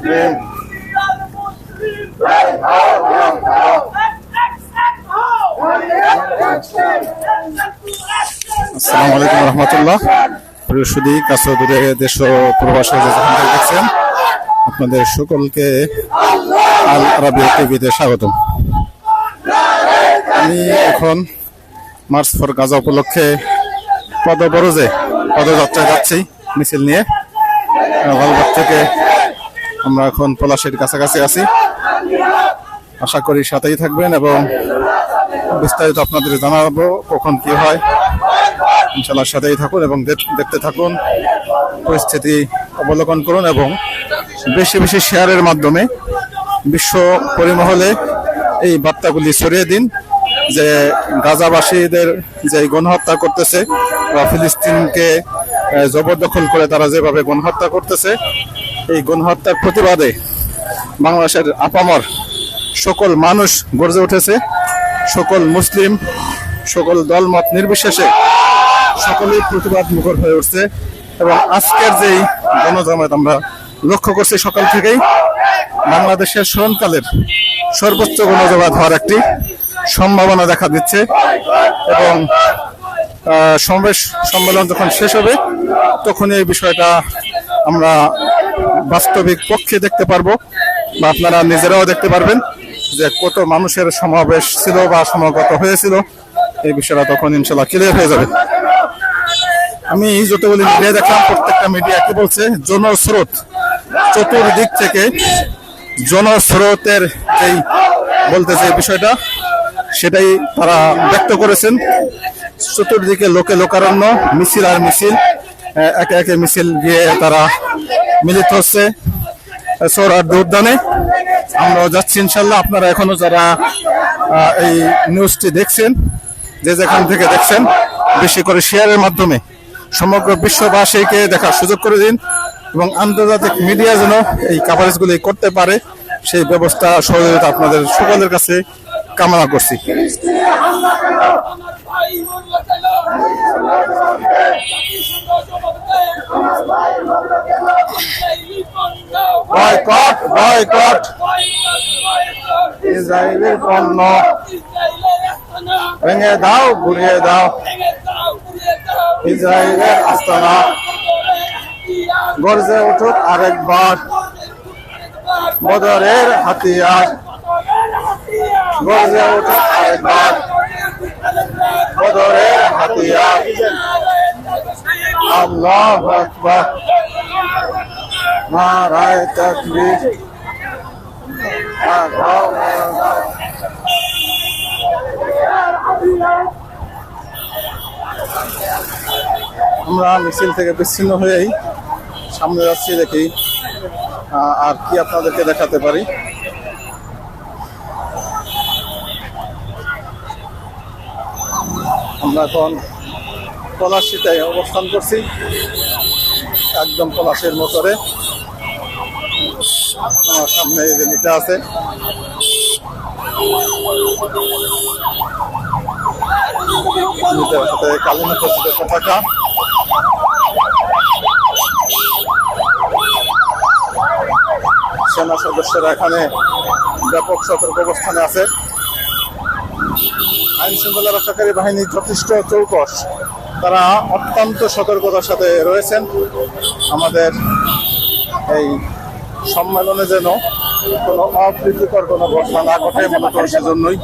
মুসলিম আসসালামু আলাইকুম রহমতুল্লাহ প্রিয় সুদী কাছে দেশ প্রবাসে দেখছেন, আপনাদের সকলকে আল আরবি টিভিতে স্বাগতম। আমি এখন মার্চ ফর গাজা উপলক্ষে পদবরজে পদযাত্রায় যাচ্ছি মিছিল নিয়ে। লালবাগ থেকে আমরা এখন পলাশের কাছাকাছি আছি। আশা করি সাথেই থাকবেন এবং বিস্তারিত আপনাদের জানাব কখন কি হয়। ইনশাল্লাহ সাথেই থাকুন এবং দেখ- দেখতে থাকুন, পরিস্থিতি অবলোকন করুন এবং বেশি বেশি শেয়ারের মাধ্যমে বিশ্ব পরিমহলে এই বার্তাগুলি ছড়িয়ে দিন যে গাজাবাসীদের যে গণহত্যা করতেছে বা ফিলিস্তিনকে জবরদখল করে তারা যেভাবে গণহত্যা করতেছে এই গণহত্যার প্রতিবাদে বাংলাদেশের আপামর সকল মানুষ গর্জে উঠেছে, সকল মুসলিম, সকল দলমত নির্বিশেষে সকলেই প্রতিবাদ মুখর হয়ে উঠছে এবং আজকের যেই গণজমায়েত আমরা লক্ষ্য করছি সকাল থেকেই, বাংলাদেশের স্মরণকালের সর্বোচ্চ গণজমায়েত হওয়ার একটি সম্ভাবনা দেখা দিচ্ছে এবং সমাবেশ সম্মেলন যখন শেষ হবে তখন এই বিষয়টা আমরা বাস্তবিক পক্ষে দেখতে পারব বা আপনারা নিজেরাও দেখতে পারবেন যে কত মানুষের সমাবেশ ছিল বা সমাগত হয়েছিল। এই বিষয়টা তখন ইনশাল্লাহ ক্লিয়ার হয়ে যাবে। আমি যতগুলি মিডিয়া দেখলাম, প্রত্যেকটা মিডিয়া কি বলছে? জনস্রোত। চতুর্দিক থেকে জনস্রোতের এই বলতে যে বিষয়টা, সেটাই তারা ব্যক্ত করেছেন। চতুর্দিকে লোকে লোকারণ্য, মিছিল আর মিছিল, একে একে মিছিল গিয়ে তারা মিলিত হচ্ছে সৌরার্দ উদ্যানে আমরাও যাচ্ছি ইনশাল্লাহ। আপনারা এখনও যারা এই নিউজটি দেখছেন, যে যেখান থেকে দেখছেন, বেশি করে শেয়ারের মাধ্যমে সমগ্র বিশ্ববাসীকে দেখার সুযোগ করে দিন এবং আন্তর্জাতিক মিডিয়া যেন এই কাভারেজগুলি করতে পারে, সেই ব্যবস্থা, সহযোগিতা আপনাদের সকলের কাছে কামনা করছি। Boycott boycott. ইসরায়েলের পণ্য। ভেঙে দাও ঘুরিয়ে দাও। ইসরায়েলের আস্তানা। গর্জে উঠুক আরেকবার। বদরের হাতিয়ার। গর্জে উঠুক আরেকবার। বদরের হাতিয়ার। আল্লাহ আকবার। নারায় তাকবীর। আমরা মিছিল থেকে বিচ্ছিন্ন হয়েই সামনে যাচ্ছি দেখি আর কি আপনাদেরকে দেখাতে পারি। আমরা এখন পলাশিতে অবস্থান করছি। একদম পলাশের মোটরে। আমার সামনে এই আছে। সেনা সদস্যরা এখানে ব্যাপক সতর্ক অবস্থানে আছে। আইন শৃঙ্খলা রক্ষাকারী বাহিনী যথেষ্ট চৌকস। তারা অত্যন্ত সতর্কতার সাথে রয়েছেন। আমাদের এই সম্মেলনে যেন কোনো অপ্রীতিকর কোনো ঘটনা না ঘটে মনে মূলত সেজন্যই।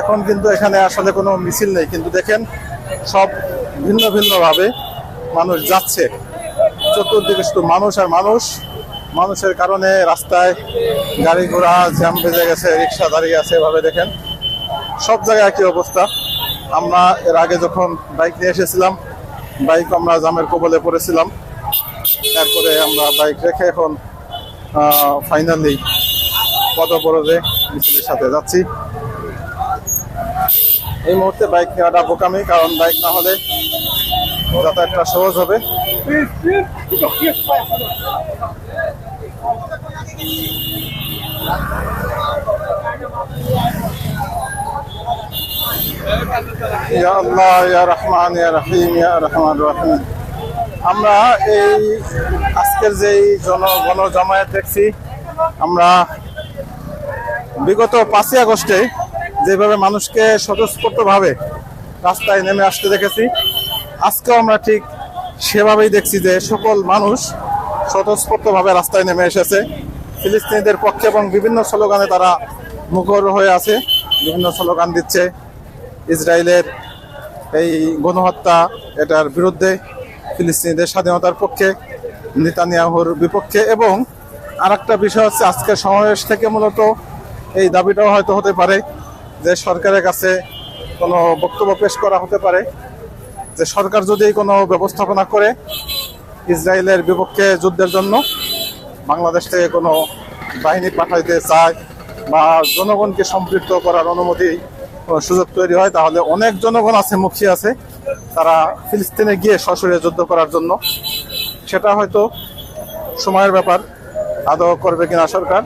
এখন কিন্তু এখানে আসলে কোনো মিছিল নেই, কিন্তু দেখেন সব ভিন্ন ভিন্নভাবে মানুষ যাচ্ছে। চতুর্দিকে শুধু মানুষ আর মানুষ। মানুষের কারণে রাস্তায় গাড়ি ঘোড়া জ্যাম বেজে গেছে, রিক্সা দাঁড়িয়ে আছে, এভাবে দেখেন। সব জায়গায় একই অবস্থা। আমরা এর আগে যখন বাইক নিয়ে এসেছিলাম, বাইক আমরা জামের কবলে পড়েছিলাম। তারপরে আমরা বাইক রেখে এখন ফাইনালি পদপরজে মিছিলের সাথে যাচ্ছি। এই মুহূর্তে বাইক নেওয়াটা বোকামি, কারণ বাইক না হলে যাতায়াতটা সহজ হবে। আল্লাহ, ইয়া রহমান, ইয়া ইয়া রহমান রহিম। আমরা এই আজকের যেই জন গণ জামায়াত দেখছি, আমরা বিগত পাঁচই আগস্টে যেভাবে মানুষকে স্বতঃস্ফূর্তভাবে রাস্তায় নেমে আসতে দেখেছি, আজকেও আমরা ঠিক সেভাবেই দেখছি যে সকল মানুষ স্বতঃস্ফূর্তভাবে রাস্তায় নেমে এসেছে। ফিলিস্তিনিদের পক্ষে এবং বিভিন্ন স্লোগানে তারা মুখর হয়ে আছে, বিভিন্ন স্লোগান দিচ্ছে ইসরায়েলের এই গণহত্যা, এটার বিরুদ্ধে ফিলিস্তিনিদের স্বাধীনতার পক্ষে, নেতানিয়াহুর বিপক্ষে এবং আর একটা বিষয় হচ্ছে আজকের সমাবেশ থেকে মূলত এই দাবিটাও হয়তো হতে পারে যে সরকারের কাছে কোনো বক্তব্য পেশ করা হতে পারে, যে সরকার যদি কোনো ব্যবস্থাপনা করে ইসরায়েলের বিপক্ষে যুদ্ধের জন্য বাংলাদেশ থেকে কোনো বাহিনী পাঠাইতে চায় বা জনগণকে সম্পৃক্ত করার অনুমতি সুযোগ তৈরি হয়, তাহলে অনেক জনগণ আছে মুখী আছে, তারা ফিলিস্তিনে গিয়ে সশরীরে যুদ্ধ করার জন্য। সেটা হয়তো সময়ের ব্যাপার, আদৌ করবে কিনা সরকার।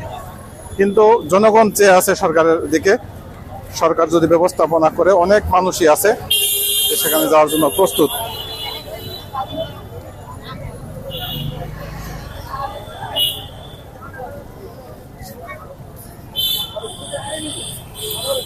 কিন্তু জনগণ চেয়ে আছে সরকারের দিকে। সরকার যদি ব্যবস্থাপনা করে, অনেক মানুষই আছে সেখানে যাওয়ার জন্য প্রস্তুত।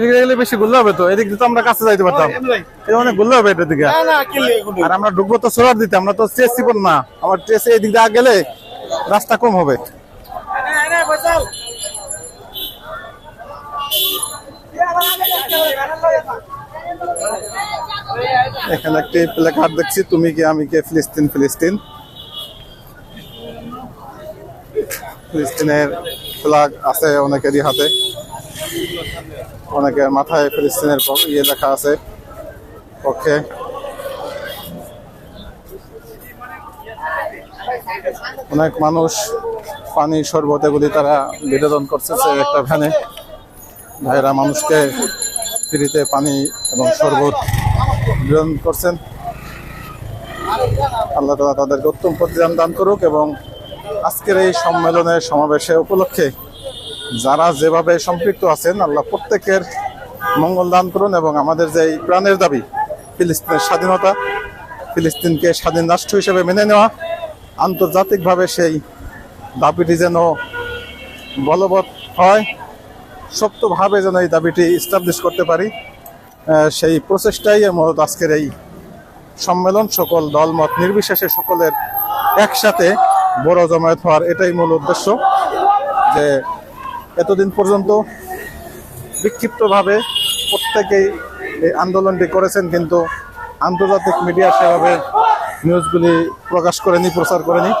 এদিকে গেলে বেশি হবে তো। এদিক দিয়ে তো আমরা কাছে যাইতে পারতাম। এটা অনেক হবে এটার দিকে। আর আমরা ঢুকবো তো সোলার দিতে আমরা তো চিপন না। আমার এদিক দিয়ে গেলে রাস্তা কম হবে। এখানে একটি প্লে দেখছি তুমি কি আমি কে ফিলিস্তিন ফিলিস্তিন। ফিলিস্তিনের ফ্ল্যাগ আছে অনেকেরই হাতে। অনেকের মাথায় ফিলিস্তিনের ইয়ে লেখা আছে। পক্ষে। অনেক মানুষ পানি শরবত এগুলি তারা বিনোদন করতেছে একটা ভ্যানে। ভাইরা মানুষকে ফ্রিতে পানি এবং শরবত বিতরণ করছেন। আল্লাহ তালা তাদেরকে উত্তম প্রতিদান দান করুক এবং আজকের এই সম্মেলনের সমাবেশে উপলক্ষে যারা যেভাবে সম্পৃক্ত আছেন, আল্লাহ প্রত্যেকের মঙ্গল দান করুন এবং আমাদের যে এই প্রাণের দাবি, ফিলিস্তিনের স্বাধীনতা, ফিলিস্তিনকে স্বাধীন রাষ্ট্র হিসেবে মেনে নেওয়া, আন্তর্জাতিকভাবে সেই দাবিটি যেন বলবৎ হয়, শক্তভাবে যেন এই দাবিটি ইস্টাবলিশ করতে পারি সেই প্রচেষ্টাই মূলত আজকের এই সম্মেলন। সকল দলমত নির্বিশেষে সকলের একসাথে বড় জমায়েত হওয়ার এটাই মূল উদ্দেশ্য, যে এতদিন পর্যন্ত বিক্ষিপ্তভাবে প্রত্যেকেই এই আন্দোলনটি করেছেন, কিন্তু আন্তর্জাতিক মিডিয়া সেভাবে নিউজগুলি প্রকাশ করেনি, প্রচার করেনি।